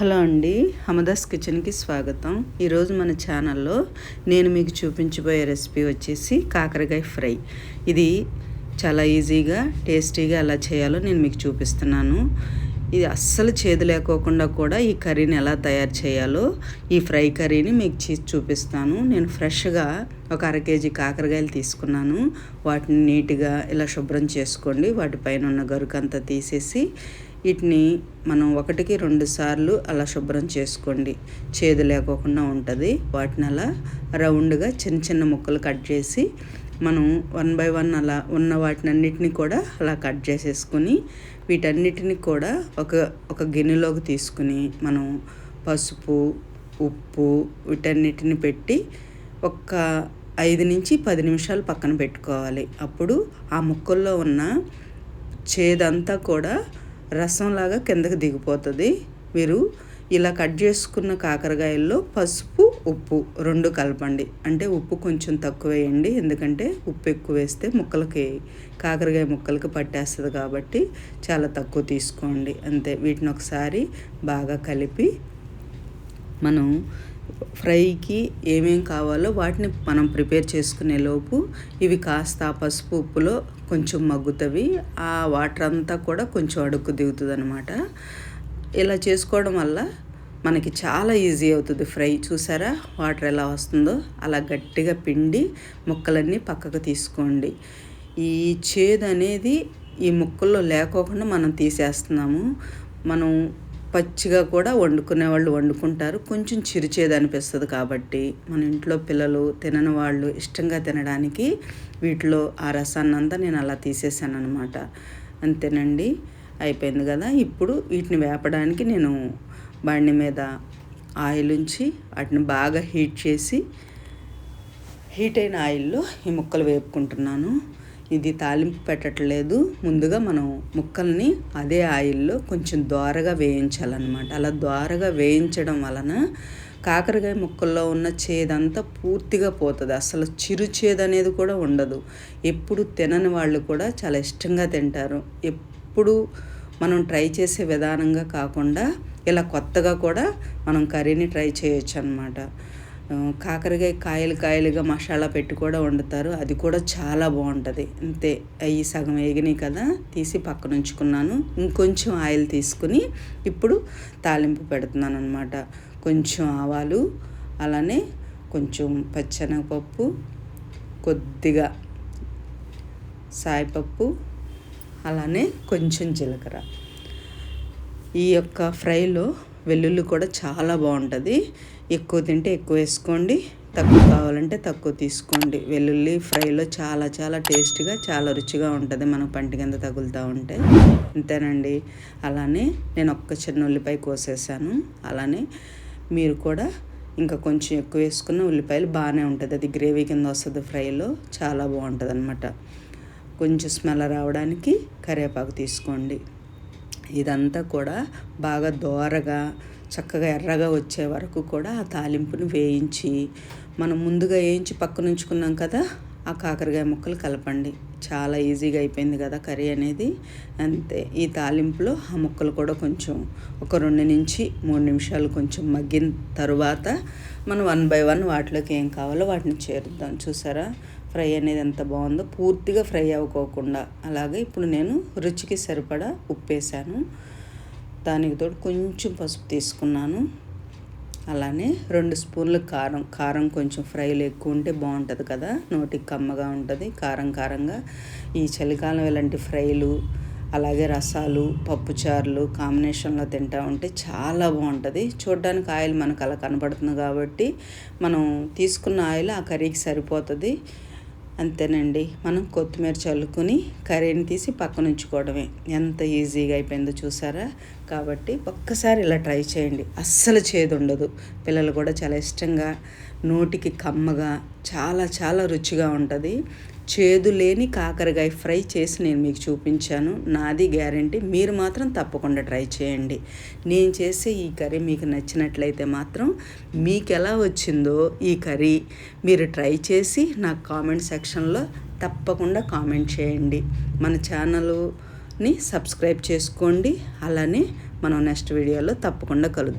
Hello అండి హమదాస్ కిచెన్కి స్వాగతం. ఈరోజు మన ఛానల్లో నేను మీకు చూపించబోయే రెసిపీ వచ్చేసి కాకరకాయ ఫ్రై. ఇది చాలా ఈజీగా టేస్టీగా ఎలా చేయాలో నేను మీకు చూపిస్తున్నాను. ఇది అస్సలు చేదు లేకోకుండా కూడా ఈ కర్రీని ఎలా తయారు చేయాలో ఈ ఫ్రై కర్రీని మీకు చేసి చూపిస్తాను. నేను ఫ్రెష్గా ఒక అర కేజీ కాకరకాయలు తీసుకున్నాను. వాటిని నీట్గా ఇలా శుభ్రం చేసుకోండి. వాటిపైన ఉన్న గరుకంతా తీసేసి వీటిని మనం ఒకటికి రెండు సార్లు అలా శుభ్రం చేసుకోండి. చేదు లేకోకుండా ఉంటుంది. వాటిని అలా రౌండ్గా చిన్న చిన్న ముక్కలు కట్ చేసి మనం వన్ బై వన్ అలా ఉన్న వాటిని అన్నిటిని కూడా అలా కట్ చేసేసుకొని వీటన్నిటిని కూడా ఒక ఒక గిన్నెలోకి తీసుకుని మనం పసుపు ఉప్పు వీటన్నిటిని పెట్టి ఒక ఐదు నుంచి పది నిమిషాలు పక్కన పెట్టుకోవాలి. అప్పుడు ఆ ముక్కల్లో ఉన్న చేదంతా కూడా రసంలాగా కిందకి దిగిపోతుంది. మీరు ఇలా కట్ చేసుకున్న కాకరకాయల్లో పసుపు ఉప్పు రెండు కలపండి. అంటే ఉప్పు కొంచెం తక్కువ వేయండి. ఎందుకంటే ఉప్పు ఎక్కువ వేస్తే ముక్కలకి కాకరకాయ ముక్కలకి పట్టేస్తుంది కాబట్టి చాలా తక్కువ తీసుకోండి. అంతే. వీటిని ఒకసారి బాగా కలిపి మనం ఫ్రైకి ఏమేం కావాలో వాటిని మనం ప్రిపేర్ చేసుకునే లోపు ఇవి కాస్త పసుపు ఉప్పులో కొంచెం మగ్గుతవి. ఆ వాటర్ అంతా కూడా కొంచెం అడుక్కు దిగుతుంది అనమాట ఇలా చేసుకోవడం వల్ల మనకి చాలా ఈజీ అవుతుంది ఫ్రై. చూసారా? వాటర్ ఎలా వస్తుందో? అలా గట్టిగా పిండి ముక్కలన్నీ పక్కకు తీసుకోండి. ఈ చేదు అనేది ఈ ముక్కల్లో లేకోకుండా మనం తీసేస్తున్నాము. మనం పచ్చిగా కూడా వండుకునే వాళ్ళు వండుకుంటారు. కొంచెం చిరుచేది అనిపిస్తుంది కాబట్టి మన ఇంట్లో పిల్లలు తినని వాళ్ళు ఇష్టంగా తినడానికి వీటిలో ఆ రసాన్ని అంతా నేను అలా తీసేసాను అనమాట అంతేనండి. అయిపోయింది కదా. ఇప్పుడు వీటిని వేపడానికి నేను బండి మీద ఆయిల్ ఉంచి వాటిని బాగా హీట్ చేసి హీట్ అయిన ఆయిల్లో ఈ ముక్కలు వేపుకుంటున్నాను. ఇది తాలింపు పెట్టట్లేదు. ముందుగా మనం ముక్కల్ని అదే ఆయిల్లో కొంచెం దోరగా వేయించాలన్నమాట. అలా దోరగా వేయించడం వలన కాకరకాయ ముక్కల్లో ఉన్న చేదంతా పూర్తిగా పోతుంది. అసలు చిరు చేదు అనేది కూడా ఉండదు. ఎప్పుడు తినని వాళ్ళు కూడా చాలా ఇష్టంగా తింటారు. ఎప్పుడు మనం ట్రై చేసే విధానంగా కాకుండా ఇలా కొత్తగా కూడా మనం కర్రీని ట్రై చేయొచ్చు అనమాట కాకరకాయ కాయలు కాయలుగా మసాలా పెట్టి కూడా వండుతారు. అది కూడా చాలా బాగుంటుంది. అంతే. అవి సగం వేగినాయి కదా తీసి పక్కన ఉంచుకున్నాను. ఇంకొంచెం ఆయిల్ తీసుకుని ఇప్పుడు తాలింపు పెడుతున్నాను అనమాట కొంచెం ఆవాలు అలానే కొంచెం పచ్చెనగపప్పు కొద్దిగా సాయిపప్పు అలానే కొంచెం జీలకర్ర. ఈ యొక్క ఫ్రైలో వెల్లుల్లి కూడా చాలా బాగుంటుంది. ఎక్కువ తింటే ఎక్కువ వేసుకోండి. తక్కువ కావాలంటే తక్కువ తీసుకోండి. వెల్లుల్లి ఫ్రైలో చాలా చాలా టేస్ట్గా చాలా రుచిగా ఉంటుంది. మనకు పంటి కింద తగులుతూ ఉంటే. అంతేనండి అలానే నేను ఒక్క చిన్న ఉల్లిపాయ కోసేసాను. అలానే మీరు కూడా ఇంకా కొంచెం ఎక్కువ వేసుకున్న ఉల్లిపాయలు బాగానే ఉంటుంది. అది గ్రేవీ కింద వస్తుంది ఫ్రైలో. చాలా బాగుంటుంది అనమాట కొంచెం స్మెల్ రావడానికి కరివేపాకు తీసుకోండి. ఇదంతా కూడా బాగా దోరగా చక్కగా ఎర్రగా వచ్చే వరకు కూడా ఆ తాలింపును వేయించి మనం ముందుగా వేయించి పక్కన ఉంచుకున్నాం కదా ఆ కాకరకాయ ముక్కలు కలపండి. చాలా ఈజీగా అయిపోయింది కదా కర్రీ అనేది. అంతే ఈ తాలింపులో ఆ ముక్కలు కూడా కొంచెం ఒక రెండు నుంచి మూడు నిమిషాలు కొంచెం మగ్గిన తరువాత మనం వన్ బై వన్ వాటిలోకి ఏం కావాలో వాటిని చేరుద్దాం. చూసారా? ఫ్రై అనేది ఎంత బాగుందో పూర్తిగా ఫ్రై అవ్వకోకుండా అలాగే ఇప్పుడు నేను రుచికి సరిపడా ఉప్పు వేసాను దానికి తోడు కొంచెం పసుపు తీసుకున్నాను. అలానే రెండు స్పూన్ల కారం కారం కొంచెం ఫ్రైలు ఎక్కువ ఉంటే బాగుంటుంది కదా నోటికి కమ్మగా ఉంటుంది కారం కారంగా. ఈ చలికాలం ఇలాంటి ఫ్రైలు అలాగే రసాలు పప్పుచారులు కాంబినేషన్లో తింటా ఉంటే చాలా బాగుంటుంది. చూడడానికి ఆయిల్ మనకు అలా కనబడుతుంది కాబట్టి మనం తీసుకున్న ఆయిల్ ఆ కర్రీకి సరిపోతుంది. అంతేనండి. మనం కొత్తిమీర చల్లుకొని కర్రీని తీసి పక్కన ఉంచుకోవడమే ఎంత ఈజీగా అయిపోయిందో చూసారా? కాబట్టి ఒక్కసారి ఇలా ట్రై చేయండి. అస్సలు చేదు ఉండదు పిల్లలు కూడా చాలా ఇష్టంగా నోటికి కమ్మగా చాలా చాలా రుచిగా ఉంటుంది. చేదు లేని కాకరకాయ ఫ్రై చేసి నేను మీకు చూపించాను. నాది గ్యారంటీ. మీరు మాత్రం తప్పకుండా ట్రై చేయండి. నేను చేసే ఈ కర్రీ మీకు నచ్చినట్లయితే మాత్రం మీకు ఎలా వచ్చిందో ఈ కర్రీ మీరు ట్రై చేసి నాకు కామెంట్ సెక్షన్లో తప్పకుండా కామెంట్ చేయండి. మన ఛానల్ని సబ్స్క్రైబ్ చేసుకోండి. అలానే మనం నెక్స్ట్ వీడియోలో తప్పకుండా కలుద్దాం.